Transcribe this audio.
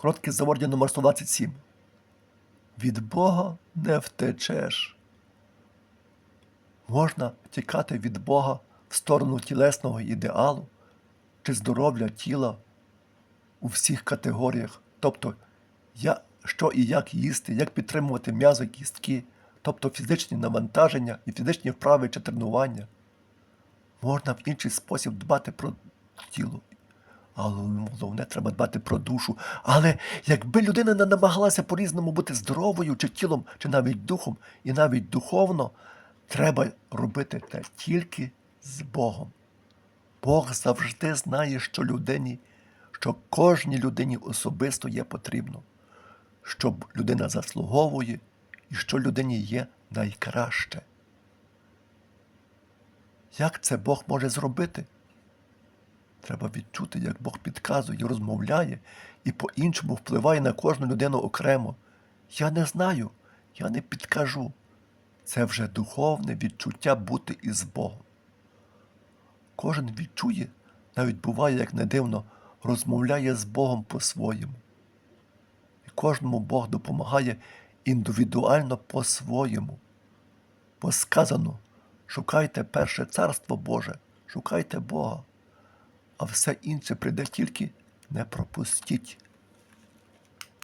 Коротке заводя номер 127. Від Бога не втечеш. Можна втікати від Бога в сторону тілесного ідеалу чи здоров'я тіла у всіх категоріях, тобто я, що і як їсти, як підтримувати м'язи кістки, тобто фізичні навантаження і фізичні вправи чи тренування. Можна в інший спосіб дбати про тіло. Але головне треба дбати про душу. Але якби людина не намагалася по-різному бути здоровою, чи тілом, чи навіть духом, і навіть духовно, треба робити те тільки з Богом. Бог завжди знає, що людині, що кожній людині особисто є потрібно, що людина заслуговує і що людині є найкраще. Як це Бог може зробити? Треба відчути, як Бог підказує, розмовляє і по-іншому впливає на кожну людину окремо. Я не знаю, я не підкажу. Це вже духовне відчуття бути із Богом. Кожен відчує, навіть буває, як не дивно, розмовляє з Богом по-своєму. І кожному Бог допомагає індивідуально по-своєму. Бо сказано, шукайте перше царство Боже, шукайте Бога, а все інше прийде тільки не пропустіть.